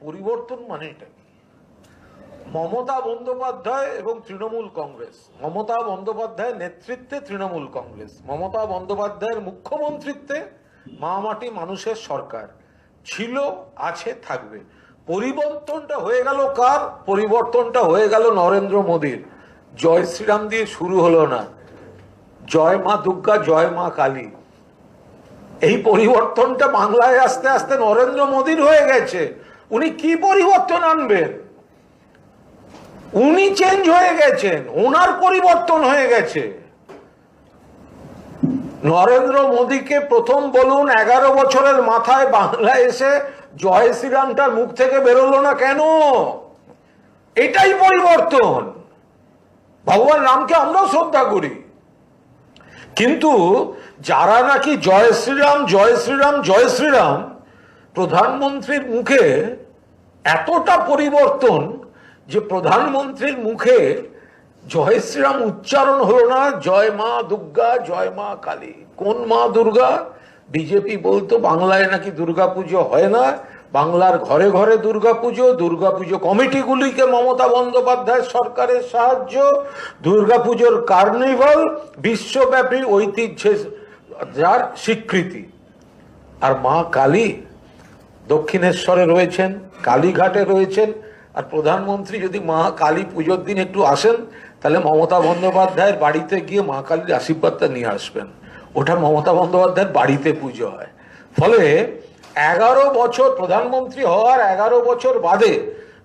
পরিবর্তন মানে এটা মমতা বন্দ্যোপাধ্যায় এবং তৃণমূল কংগ্রেস। মমতা বন্দ্যোপাধ্যায়ের নেতৃত্বে তৃণমূল কংগ্রেস। মমতা বন্দ্যোপাধ্যায়ের মুখ্যমন্ত্রিত্বে মামাটি মানুষের সরকার। ছিল, আছে, থাকবে। পরিবর্তনটা হয়ে গেল কার? পরিবর্তনটা হয়ে গেল নরেন্দ্র মোদীর। জয় শ্রীরাম দিয়ে শুরু হলো না। জয় মা দুর্গা, জয় মা কালী। এই পরিবর্তনটা বাংলায় আস্তে আস্তে নরেন্দ্র মোদীর হয়ে গেছে। উনি কি পরিবর্তন আনবেন? উনি চেঞ্জ হয়ে গেছেন, ওনার পরিবর্তন হয়ে গেছে। নরেন্দ্র মোদীকে প্রথম বলুন, এগারো বছরের মাথায় বাংলায় এসে জয় শ্রীরামটার মুখ থেকে বেরোলো না কেন? এটাই পরিবর্তন। ভগবান রামকে আমরাও শ্রদ্ধা করি। কিন্তু যারা নাকি জয় শ্রীরাম জয় শ্রীরাম জয় শ্রীরাম, প্রধানমন্ত্রীর মুখে এতটা পরিবর্তন যে প্রধানমন্ত্রীর মুখে জয় শ্রীরাম উচ্চারণ হলো না, জয় মা দুর্গা, জয় মা কালী। কোন মা দুর্গা? বিজেপি বলতো বাংলায় নাকি দুর্গা পুজো হয় না বাংলার ঘরে ঘরে দুর্গা পুজো দুর্গা পুজো কমিটিগুলিকে মমতা বন্দ্যোপাধ্যায় সরকারের সাহায্য দুর্গা পুজোর কার্নিভাল, বিশ্বব্যাপী ঐতিহ্যের যার স্বীকৃতি। আর মা কালী দক্ষিণেশ্বরে রয়েছেন, কালীঘাটে রয়েছেন। আর প্রধানমন্ত্রী যদি মা কালী পুজোর দিন একটু আসেন, তাহলে মমতা বন্দ্যোপাধ্যায়ের বাড়িতে গিয়ে মা কালীর আশীর্বাদটা নিয়ে আসবেন। ওটা মমতা বন্দ্যোপাধ্যায়ের বাড়িতে পুজো হয়। ফলে এগারো বছর প্রধানমন্ত্রী হওয়ার এগারো বছর বাদে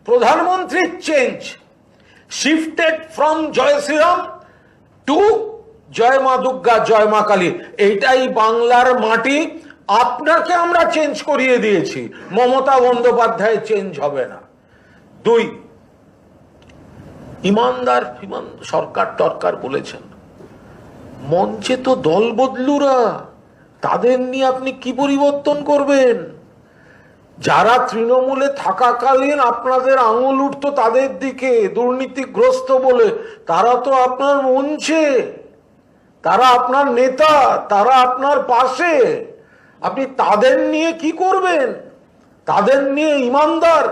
প্রধানমন্ত্রীর চেঞ্জ শিফটেড ফ্রম জয় শ্রীরাম টু জয় মা দুর্গা, জয় মা কালী। এইটাই বাংলার মাটি। আপনাকে আমরা চেঞ্জ করিয়ে দিয়েছি। মমতা বন্দ্যোপাধ্যায় চেঞ্জ হবে না। দুই, ইমানদার ফিমান সরকার টরকার বলেছেন। মঞ্চে তো দল বদলুরা। তাদের নিয়ে আপনি কি পরিবর্তন করবেন? যারা তৃণমূলে থাকাকালীন আপনাদের আঙুল উঠতো তাদের দিকে, দুর্নীতিগ্রস্ত বলে, তারা তো আপনার মঞ্চে, তারা আপনার নেতা, তারা আপনার পাশে। আপনি তাদের নিয়ে কি করবেন? তাদের নিয়ে ইমানদার,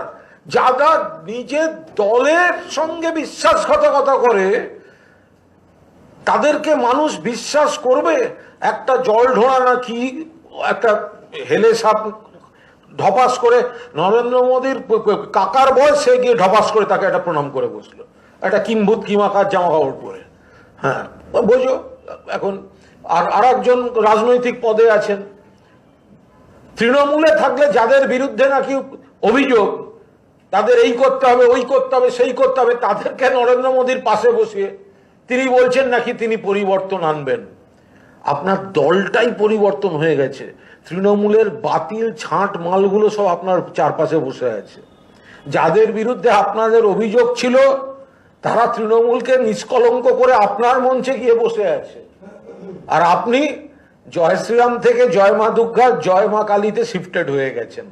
যারা নিজের দলের সঙ্গে বিশ্বাসঘাতকতা করে তাদেরকে মানুষ বিশ্বাস করবে? একটা জল ঢোড়া নাকি একটা হেলে সাপ ঢপাস করে? নরেন্দ্র মোদীর কাকার বয়স, সে গিয়ে ঢপাস করে তাকে একটা প্রণাম করে বসল। একটা কিম্ভূত কিমাকার জামা কাপড় পরে। হ্যাঁ বোঝো? এখন আর আর একজন রাজনৈতিক পদে আছেন। তৃণমূলে থাকলে যাদের বিরুদ্ধে নাকি অভিযোগ, তাদের এই করতে হবে, ওই করতে হবে, সেই করতে হবে, তাদেরকে নরেন্দ্র মোদীর পাশে বসিয়ে তিনি বলছেন নাকি তিনি পরিবর্তন আনবেন। আপনার দলটাই পরিবর্তন হয়ে গেছে। তৃণমূলের বাতিল ছাঁট মালগুলো সব আপনার চারপাশে বসে আছে। যাদের বিরুদ্ধে আপনাদের অভিযোগ ছিল, তারা তৃণমূলকে নিষ্কলঙ্ক করে আপনার মঞ্চে গিয়ে বসে আছে। আর আপনি জয় শ্রীরাম থেকে জয় মা দুর্গা জয় মা কালীতে শিফটেড হয়ে গেছেন।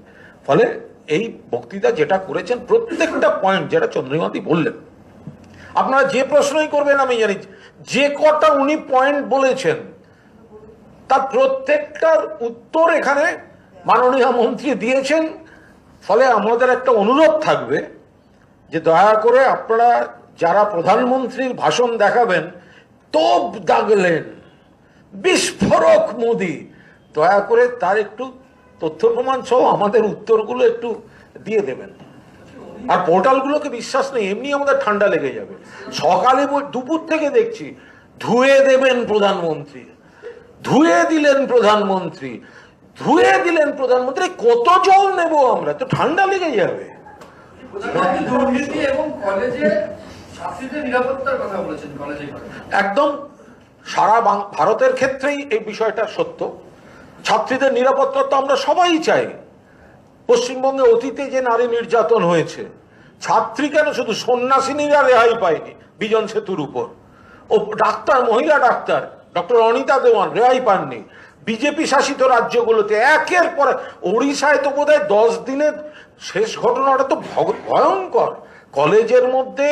ফলে এই বক্তৃতা যেটা করেছেন, প্রত্যেকটা পয়েন্ট যেটা চন্দ্রিমাতি বললেন আপনারা যে প্রশ্নই করবেন, আমি জানি। যে কটা উনি পয়েন্ট বলেছেন, তার প্রত্যেকটার উত্তর এখানে মাননীয় মন্ত্রী দিয়েছেন। ফলে আমাদের একটা অনুরোধ থাকবে যে দয়া করে আপনারা যারা প্রধানমন্ত্রীর ভাষণ দেখাবেন, তোপ দাগলেন, বিস্ফোরক মোদি। দয়া করে তার একটু তথ্য প্রমাণ সহ আমাদের উত্তরগুলো একটু দিয়ে দেবেন। আর পোর্টালগুলোকে বিশ্বাস নেই এমনি আমাদের ঠান্ডা লেগে যাবে। সকালে দুপুর থেকে দেখছি ধুয়ে দেবেন প্রধানমন্ত্রী। ধুয়ে দিলেন প্রধানমন্ত্রী। ধুয়ে দিলেন প্রধানমন্ত্রী কত জল নেব আমরা? তো ঠান্ডা লেগে যাবে। একদম সারা ভারতের ক্ষেত্রেই এই বিষয়টা সত্য। ছাত্রীদের নিরাপত্তা তো আমরা সবাই চাই। পশ্চিমবঙ্গে অতীতে যে নারী নির্যাতন হয়েছে, ছাত্রী কেন শুধু সন্ন্যাসিনীরা রেহাই পায়নি বিজন সেতুর উপর? ও ডাক্তার, মহিলা ডাক্তার, ডক্টর অনিতা দেওয়ান রেহাই পাননি। বিজেপি শাসিত রাজ্যগুলোতে একের পর ওড়িশায় তো বোধহয় দশ দিনের শেষ ঘটনাটা তো ভয়ঙ্কর। কলেজের মধ্যে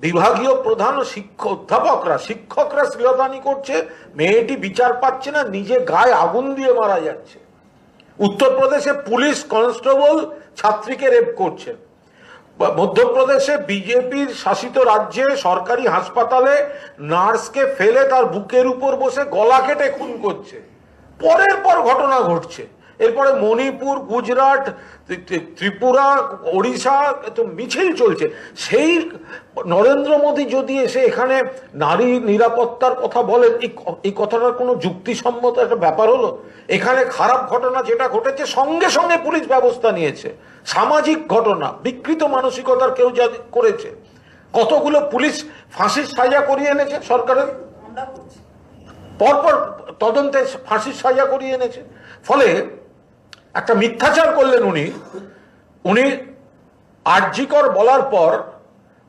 বিভাগীয় প্রধান শিক্ষক অধ্যাপকরা, শিক্ষকরা শ্লীলতানি করছে, মেয়েটি বিচার পাচ্ছে না নিজে গায়ে আগুন দিয়ে মারা যাচ্ছে। উত্তরপ্রদেশে পুলিশ কনস্টেবল ছাত্রীকে রেপ করছেন মধ্যপ্রদেশে বিজেপির শাসিত রাজ্যে সরকারি হাসপাতালে নার্সকে ফেলে তার বুকের উপর বসে গলা কেটে খুন করছে। পরের পর ঘটনা ঘটছে। এরপরে মণিপুর গুজরাট ত্রি- ত্রি- ত্রিপুরা ওড়িশা তো মিছিল চলছে। সেই নরেন্দ্র মোদী যদি এসে এখানে নারী নিরাপত্তার কথা বলেন এই এই কথাটার কোনো যুক্তিসম্মত একটা ব্যাপার হলো? এখানে খারাপ ঘটনা যেটা ঘটেছে সঙ্গে সঙ্গে পুলিশ ব্যবস্থা নিয়েছে। সামাজিক ঘটনা বিকৃত মানসিকতার কেউ যা করেছে। কতগুলো পুলিশ ফাঁসির সাজা করিয়ে এনেছে সরকারের? পরপর তদন্তে ফাঁসির সাজা করিয়ে এনেছে। ফলে একটা মিথ্যাচার করলেন উনি। উনি আরজিকর বলার পর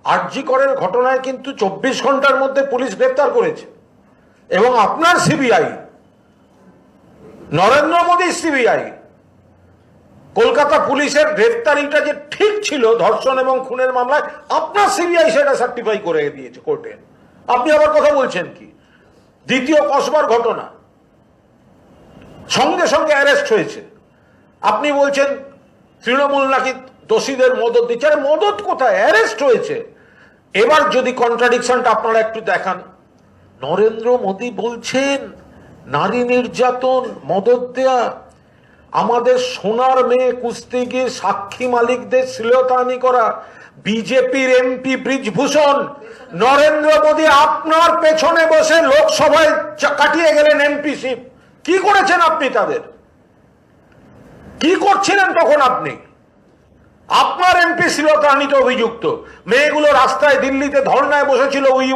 আরজিকরের ঘটনায় কিন্তু চব্বিশ ঘণ্টার মধ্যে পুলিশ গ্রেপ্তার করেছে। এবং আপনার সিবিআই, নরেন্দ্র মোদী সিবিআই, কলকাতা পুলিশের গ্রেফতারিটা যে ঠিক ছিল ধর্ষণ এবং খুনের মামলায়, আপনার সিবিআই সেটা সার্টিফাই করে দিয়েছে কোর্টে। আপনি আবার কথা বলছেন কি? দ্বিতীয় কসবার ঘটনা। সঙ্গে সঙ্গে অ্যারেস্ট হয়েছে। আপনি বলছেন তৃণমূল নাকি দোষীদের মদত দিচ্ছে? আরে মদত কোথায়? অ্যারেস্ট হয়েছে। এবার যদি কন্ট্রাডিকশনটা আপনারা একটু দেখান। নরেন্দ্র মোদী বলছেন, নারী নির্যাতন, মদত দেয়া। আমাদের সোনার মেয়ে কুস্তি গিয়ে সাক্ষী মালিকদের শ্লীলতাহানি করা। বিজেপির এমপি ব্রিজভূষণ, নরেন্দ্র মোদী আপনার পেছনে বসে লোকসভায় কাটিয়ে গেলেন এমপি এমপিসি কি করেছেন আপনি তাদের? কি করছিলেন তখন আপনি? আপনার এমপি শ্রীলতা অভিযুক্ত। মেয়েগুলো রাস্তায় দিল্লিতে ধর্নায় বসেছিল উই